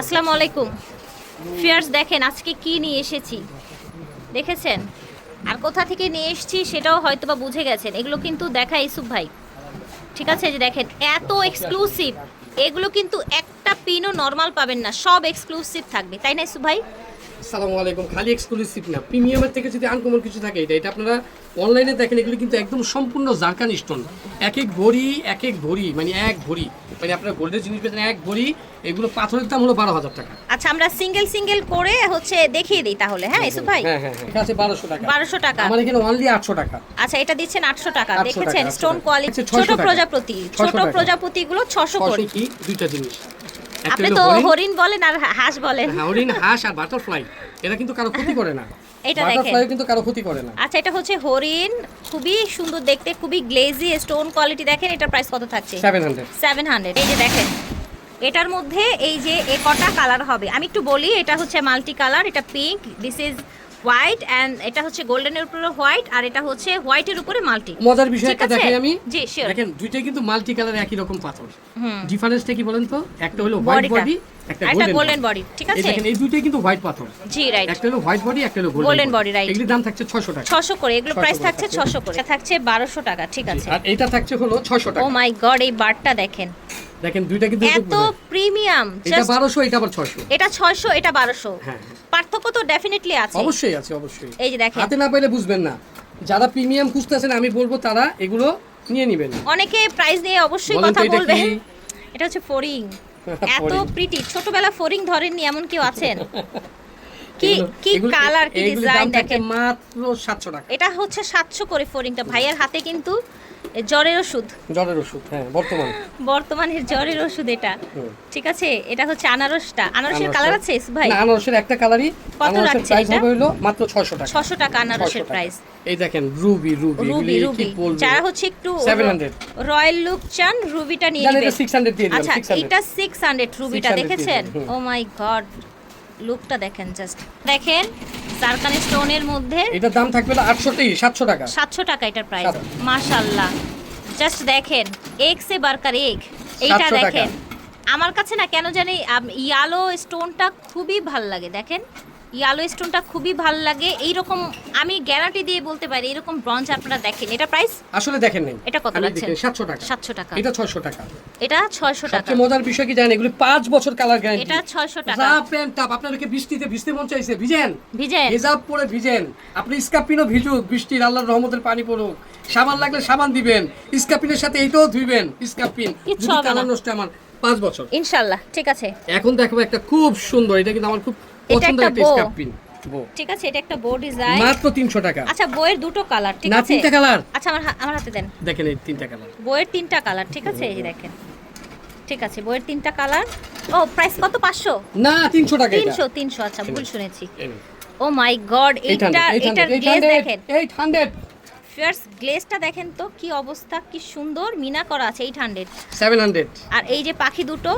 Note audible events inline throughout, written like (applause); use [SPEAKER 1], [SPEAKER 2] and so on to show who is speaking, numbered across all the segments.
[SPEAKER 1] আসসালামু আলাইকুম। ফিয়ার্স দেখেন, আজকে কি নিয়ে এসেছি? দেখেছেন? আর কোথা থেকে নিয়ে এসেছি সেটাও হয়তো বা বুঝে গেছেন। এগুলো কিন্তু দেখা ইসুফ ভাই। ঠিক আছে যে দেখেন, এত এক্সক্লুসিভ এগুলো কিন্তু একটা পিনও নর্মাল পাবেন না। সব এক্সক্লুসিভ থাকবে। তাই না ইসুফ ভাই?
[SPEAKER 2] আসসালামু আলাইকুম। খালি এক্সক্লুসিভ না। প্রিমিয়ামের থেকে যদি আনকমন কিছু থাকে এটা এটা আপনারা অনলাইনে দেখেন এগুলো কিন্তু একদম সম্পূর্ণ জারকান স্টোন এক এক ভরি এক এক ভরি মানে এক ভরি। মানে আপনারা গোল্ডের জিনিস পেতেন এক ভরি এগুলো পাথরের দাম হলো বারো হাজার টাকা।
[SPEAKER 1] আচ্ছা আমরা সিঙ্গেল সিঙ্গেল করে হচ্ছে দেখিয়ে দিই তাহলে হ্যাঁ ইসুফ ভাই?
[SPEAKER 2] হ্যাঁ হ্যাঁ হ্যাঁ। এটা আছে বারোশো টাকা।
[SPEAKER 1] বারোশো টাকা।
[SPEAKER 2] আমার এখানে অনলি আটশো টাকা।
[SPEAKER 1] আচ্ছা এটা দিচ্ছেন আটশো টাকা। দেখেছেন স্টোন কোয়ালিটি
[SPEAKER 2] আচ্ছা, 600
[SPEAKER 1] ছোট প্রজাপতি
[SPEAKER 2] 600
[SPEAKER 1] ছোট। প্রজাপতিগুলো ছশো করে।
[SPEAKER 2] কি? দুইটা জিনিস।
[SPEAKER 1] আপনি তো
[SPEAKER 2] হরিণ,
[SPEAKER 1] বলেন আর হাঁস বলেন।
[SPEAKER 2] হ্যাঁ, হরিণ হাঁস আর বাটারফ্লাই। এরা কিন্তু কারও ক্ষতি করে না।
[SPEAKER 1] এটা দেখেন।
[SPEAKER 2] কিন্তু কারও ক্ষতি করে না।
[SPEAKER 1] আচ্ছা এটা হচ্ছে হরিণ। খুবই সুন্দর দেখতে খুবই গ্লেজি স্টোন কোয়ালিটি দেখেন। এটার প্রাইস কত থাকছে?
[SPEAKER 2] সেভেন হান্ড্রেড
[SPEAKER 1] সেভেন হান্ড্রেড এই যে দেখেন এটার মধ্যে এই যে এ কটা কালার হবে। আমি একটু বলি এটা হচ্ছে মাল্টি কালার এটা pink this is white and এটা হচ্ছে গোল্ডেনের উপরে হোয়াইট আর এটা হচ্ছে হোয়াইটের উপরে মাল্টি।
[SPEAKER 2] মজার বিষয় একটা দেখাই আমি।
[SPEAKER 1] জি, শিওর
[SPEAKER 2] দেখেন দুইটাই কিন্তু মাল্টি কালার একই রকম পাথর।
[SPEAKER 1] হুম।
[SPEAKER 2] ডিফারেন্সটা কি বলেন তো? একটা হলো হোয়াইট বডি একটা
[SPEAKER 1] একটা
[SPEAKER 2] গোল্ডেন
[SPEAKER 1] গোল্ডেন বডি ঠিক আছে?
[SPEAKER 2] এই দুইটাই কিন্তু হোয়াইট পাথর।
[SPEAKER 1] জি রাইট
[SPEAKER 2] একটা হলো হোয়াইট বডি একটা হলো গোল্ডেন
[SPEAKER 1] body, right.
[SPEAKER 2] এগুলির দাম থাকছে 600 টাকা।
[SPEAKER 1] ছশো করে এগুলো
[SPEAKER 2] 600
[SPEAKER 1] প্রাইস থাকছে করে। থাকছে টাকা ঠিক আছে।
[SPEAKER 2] আর এটা থাকছে হলো 600
[SPEAKER 1] ও মাই গড এই বারটা দেখেন।
[SPEAKER 2] দেখেন দুইটা কিন্তু
[SPEAKER 1] এত প্রিমিয়াম
[SPEAKER 2] এটা 1200 এটা আবার 600
[SPEAKER 1] এটা ছয়শো এটা বারোশো।
[SPEAKER 2] হ্যাঁ
[SPEAKER 1] পার্থক্য তো ডেফিনেটলি আছে।
[SPEAKER 2] অবশ্যই আছে অবশ্যই।
[SPEAKER 1] এই যে দেখেন।
[SPEAKER 2] হাতে না পাইলে বুঝবেন না। যারা প্রিমিয়াম খুঁজতেছেন আমি বলব তারা এগুলো নিয়ে নেবেন।
[SPEAKER 1] অনেকে প্রাইস নিয়ে অবশ্যই কথা বলবে এটা হচ্ছে ফরিং এত প্রিটি ছোটবেলা ফোরিং ধরেননি এমন কেউ আছেন? (laughs) কি কি কালার কি ডিজাইন দেখেন?
[SPEAKER 2] মাত্র 700 টাকা।
[SPEAKER 1] এটা হচ্ছে সাতশো করে ফোরিংটা ভাইয়ের হাতে কিন্তু জ্বরের ওষুধ।
[SPEAKER 2] জ্বরের ওষুধ হ্যাঁ বর্তমান।
[SPEAKER 1] বর্তমানের জ্বরের ওষুধ এটা। ঠিক আছে এটা হচ্ছে আনারসটা। আনারসের কালার আছে ভাই?
[SPEAKER 2] আনারসের একটা কালারই।
[SPEAKER 1] কত
[SPEAKER 2] আনারসের প্রাইস
[SPEAKER 1] এটা?
[SPEAKER 2] হলো মাত্র 600 টাকা।
[SPEAKER 1] ছশো টাকা আনারসের প্রাইস
[SPEAKER 2] এই দেখেন রুবি রুবি
[SPEAKER 1] রুবি রুবি যারা হচ্ছে একটু
[SPEAKER 2] 700
[SPEAKER 1] রয়্যাল লুক চান রুবিটা নিয়ে নেবেন।
[SPEAKER 2] এটা 600 দিয়ে দিলাম
[SPEAKER 1] আচ্ছা এটা সিক্স হান্ড্রেড রুবিটা দেখেছেন? ও মাই গড লুকটা দেখেন জাস্ট দেখেন জারকান স্টোনের মধ্যে
[SPEAKER 2] এটার দাম থাকবে হলো 800 টি 700 টাকা।
[SPEAKER 1] সাতশো টাকা এটার প্রাইস মাশাআল্লাহ। জাস্ট দেখেন এক সে বারকার এক এইটা দেখেন। আমার কাছে না কেন জানি ইয়ালো স্টোনটা খুবই ভালো লাগে দেখেন। ইয়ালো স্টোনটা খুবই ভালো লাগে। এইরকম আমি গ্যারান্টি দিয়ে বলতে পারি এরকম ব্রঞ্জ আপনারা দেখেন। এটা প্রাইস
[SPEAKER 2] আসলে দেখেন নাই।
[SPEAKER 1] এটা কত লাগছে?
[SPEAKER 2] 700 টাকা।
[SPEAKER 1] সাতশো টাকা।
[SPEAKER 2] এটা 600 টাকা।
[SPEAKER 1] এটা ছয়শো টাকা।
[SPEAKER 2] সবচেয়ে মজার বিষয় কি জানেন? এগুলি 5 বছর কালার গ্যারান্টি
[SPEAKER 1] এটা ছয়শো টাকা।
[SPEAKER 2] যা প্যান্ট টাপ আপনাদেরকে বৃষ্টিতে ভিজতে মন চাইছে। ভিজেন?
[SPEAKER 1] ভিজেন।
[SPEAKER 2] হেজাব পরে ভিজেন। আপনি স্কাপিনও ভিজুক বৃষ্টির আল্লাহর রহমতের পানি পড়ুক। সাবান লাগলে সাবান দিবেন। স্কাপিনের সাথে এইটাও ধুইবেন স্কাপিন যদি কালার নষ্ট আমার পাঁচ বছর।
[SPEAKER 1] ইনশাআল্লাহ ঠিক আছে।
[SPEAKER 2] এখন দেখাবো একটা খুব সুন্দর এটা কিন্তু আমার খুব পছন্দের
[SPEAKER 1] একটা
[SPEAKER 2] বো
[SPEAKER 1] ঠিক আছে এটা একটা বো ডিজাইন
[SPEAKER 2] মাত্র তিনশো টাকা।
[SPEAKER 1] আচ্ছা বইয়ের দুটো কালার ঠিক
[SPEAKER 2] না
[SPEAKER 1] আছে?
[SPEAKER 2] তিনটা কালার
[SPEAKER 1] আচ্ছা আমার আমার হাতে দেন।
[SPEAKER 2] দেখেন এই তিনটা কালার
[SPEAKER 1] বইয়ের তিনটা কালার ঠিক আছে? এই দেখেন। ঠিক আছে বইয়ের তিনটা কালার ও প্রাইস কত? পাঁচশো?
[SPEAKER 2] না টাকা এটা।
[SPEAKER 1] আচ্ছা ভুল শুনেছি। ও মাই গড এইটা
[SPEAKER 2] 800,
[SPEAKER 1] এটার গ্লেজ দেখেন।
[SPEAKER 2] 800,
[SPEAKER 1] ফিয়ার্স গ্লেজটা দেখেন তো কি অবস্থা কি সুন্দর। মিনা করা আছে এইট হান্ড্রেড
[SPEAKER 2] 700
[SPEAKER 1] আর এই যে পাখি দুটো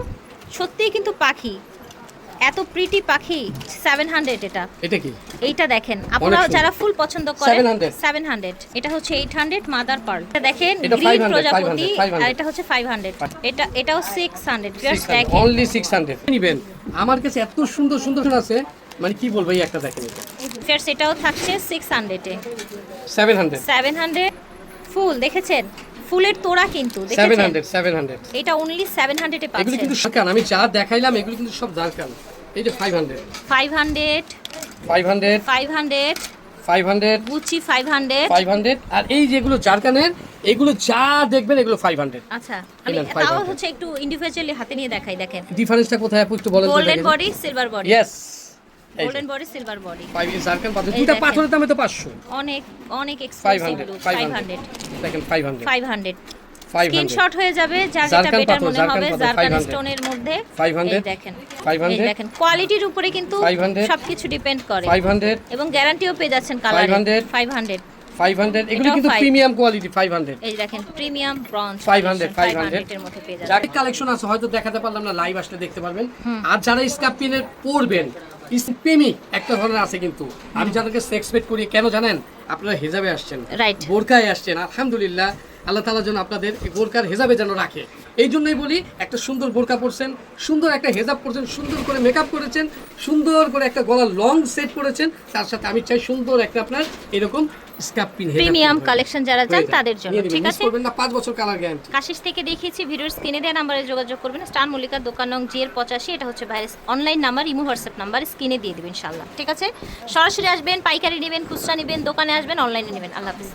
[SPEAKER 1] সত্যিই কিন্তু পাখি। এত প্রিটি পাখি সেভেন হান্ড্রেড এটা।
[SPEAKER 2] এটা কি?
[SPEAKER 1] এইটা দেখেন আপনারা যারা ফুল পছন্দ করেন
[SPEAKER 2] 700
[SPEAKER 1] সেভেন হান্ড্রেড এটা হচ্ছে এইট হান্ড্রেড মাদার পার্ল এটা দেখেন গ্রিন প্রজাপতি
[SPEAKER 2] 500, 500
[SPEAKER 1] আর এটা হচ্ছে ফাইভ হান্ড্রেড এটা এটাও সিক্স হান্ড্রেড দেখেন।
[SPEAKER 2] অনলি 600 নিবেন। আমার কাছে এত সুন্দর সুন্দর আছে মানে কি বলব এই একটা দেখেন এটা।
[SPEAKER 1] এটাও থাকছে সিক্স হান্ড্রেডে
[SPEAKER 2] 700
[SPEAKER 1] সেভেন হান্ড্রেড ফুল দেখেছেন? ফুলের তোড়া কিন্তু দেখেছেন?
[SPEAKER 2] 700 700
[SPEAKER 1] এটা অনলি সেভেন হান্ড্রেডে
[SPEAKER 2] এগুলো
[SPEAKER 1] পাচ্ছেন।
[SPEAKER 2] কিন্তু জারকান আমি যা দেখাইলাম এগুলো কিন্তু সব জারকান এই যে 500
[SPEAKER 1] five hundred
[SPEAKER 2] 500
[SPEAKER 1] five hundred
[SPEAKER 2] 500
[SPEAKER 1] Gucci five hundred
[SPEAKER 2] 500 আর এই যেগুলো জারকানের এগুলো যা দেখবেন এগুলো 500
[SPEAKER 1] আচ্ছা আমি তাও হচ্ছে একটু ইন্ডিভিজুয়ালি হাতে নিয়ে দেখাই দেখেন।
[SPEAKER 2] ডিফারেন্সটা কোথায় আপু একটু বলেন
[SPEAKER 1] golden body silver body
[SPEAKER 2] yes
[SPEAKER 1] golden body silver body
[SPEAKER 2] five zircon পাথর দুটো পাথরের দামে তো 500
[SPEAKER 1] অনেক অনেক এক্সপেন্সিভ
[SPEAKER 2] 500
[SPEAKER 1] লুক
[SPEAKER 2] 500
[SPEAKER 1] হান্ড্রেড
[SPEAKER 2] দেখেন 500 500
[SPEAKER 1] স্ক্রিনশট হয়ে যাবে যা যেটা বেটার মনে হবে জারকান স্টোনের মধ্যে।
[SPEAKER 2] 500
[SPEAKER 1] এই দেখেন।
[SPEAKER 2] 500
[SPEAKER 1] এই দেখেন কোয়ালিটির উপরে কিন্তু সবকিছু ডিপেন্ড করে।
[SPEAKER 2] 500
[SPEAKER 1] এবং গ্যারান্টিও পেয়ে যাচ্ছেন কালারে
[SPEAKER 2] 500
[SPEAKER 1] ফাইভ হান্ড্রেড
[SPEAKER 2] 500 এগুলো কিন্তু প্রিমিয়াম কোয়ালিটি 500
[SPEAKER 1] এই দেখেন প্রিমিয়াম ব্রঞ্জ
[SPEAKER 2] 500,
[SPEAKER 1] 500 এর মধ্যে পেয়ে যাবেন
[SPEAKER 2] যাকে কালেকশন আছে হয়তো দেখাতে পারলাম না লাইভ আসলে দেখতে পারবেন। আর যারা স্কাপ পিনের পরবেন প্রেমিক একটা ধরনের আছে কিন্তু। আমি যাদেরকে এক্সপেক্ট করি কেন জানেন? আপনারা হেজাবে আসছেন. বোরকায় আসছেন আলহামদুলিল্লাহ। আল্লাহ তাআলা যেন আপনাদের বোরকার হেজাবে যেন রাখে। এই জন্যই বলি একটা সুন্দর বোরকা পরছেন সুন্দর একটা হেজাব পরছেন সুন্দর করে মেকআপ করেছেন সুন্দর করে একটা গলা লং সেট করেছেন তার সাথে আমি চাই সুন্দর একটা আপনার এরকম পিন
[SPEAKER 1] প্রিমিয়াম কালেকশন যারা চান তাদের জন্য ঠিক আছে?
[SPEAKER 2] করবেন না পাঁচ বছর কালার গ্যারান্টি
[SPEAKER 1] কাশিস থেকে দেখিয়েছি ভিডিওর স্ক্রিনে দেওয়া নাম্বারে যোগাযোগ করবেন স্টার মল্লিকার দোকান নং এটা হচ্ছে virus online number imo WhatsApp number স্ক্রিনে দিয়ে দেবেন ঠিক আছে? সরাসরি আসবেন পাইকারি নেবেন খুচরা নেবেন দোকানে আসবেন অনলাইনে নেবেন আল্লাহ হাফিজ।